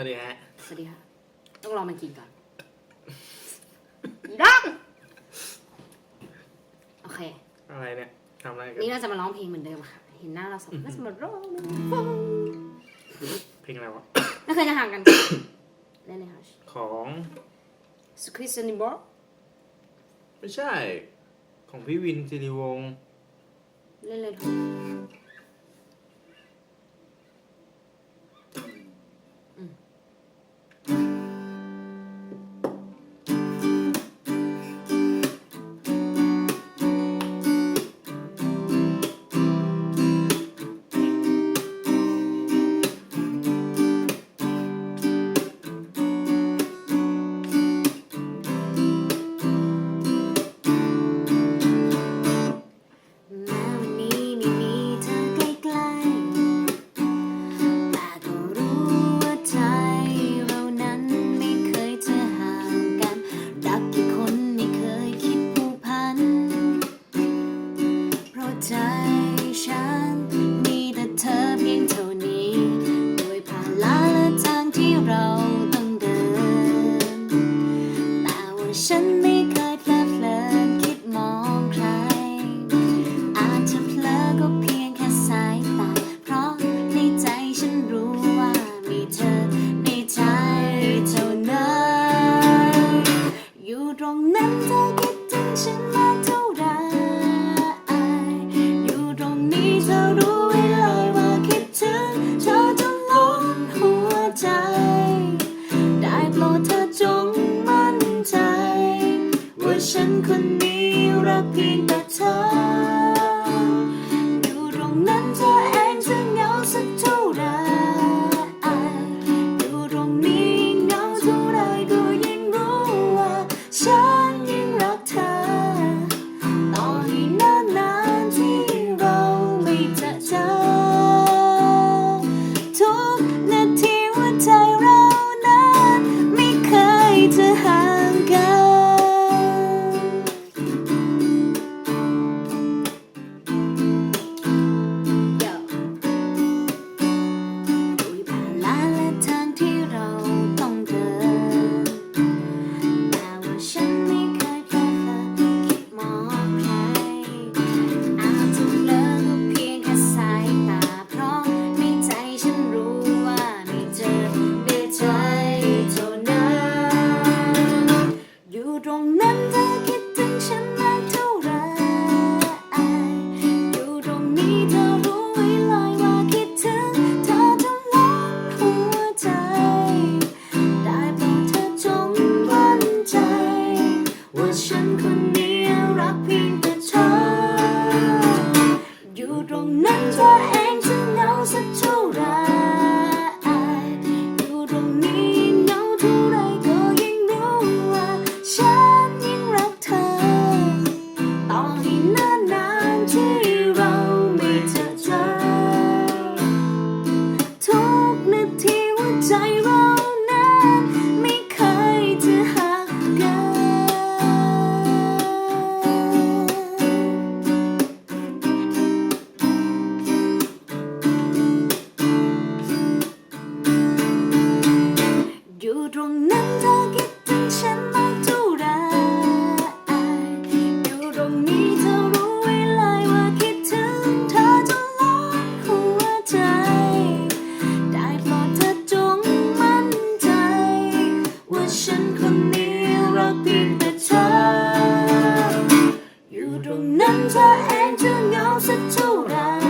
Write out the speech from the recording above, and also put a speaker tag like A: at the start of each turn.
A: สวัสดีฮะ
B: สวัสดีค่ะ ต้องรอมันกินก่อนดังโอเค
A: อะไรเนี่ยทำอะไรกัน
B: นี่เราจะมาร้องเพลงเหมือนเดิมค่ะ เห็นหน้าเราสองน่าจะมาร้องฟัง
A: เพลงอะไรวะ
B: ไม่เคยจะห่างกันเล่นเลยค่ะ
A: ของ
B: สคริสตินบอ
A: ไม่ใช่ ของพี่วินสิริวงศ์
B: เล่นเลยค่ะ ฉันไม่เคยเพลิดเพลินคิดมองใคร อาจจะเพลอก็เพียงแค่สายตา เพราะในใจฉันรู้ว่ามีเธอในใจเท่านั้น อยู่ตรงนั้นเธอคิดถึงฉัน ฉันคน นั้นเธอเองจะเงาสักเท่าไร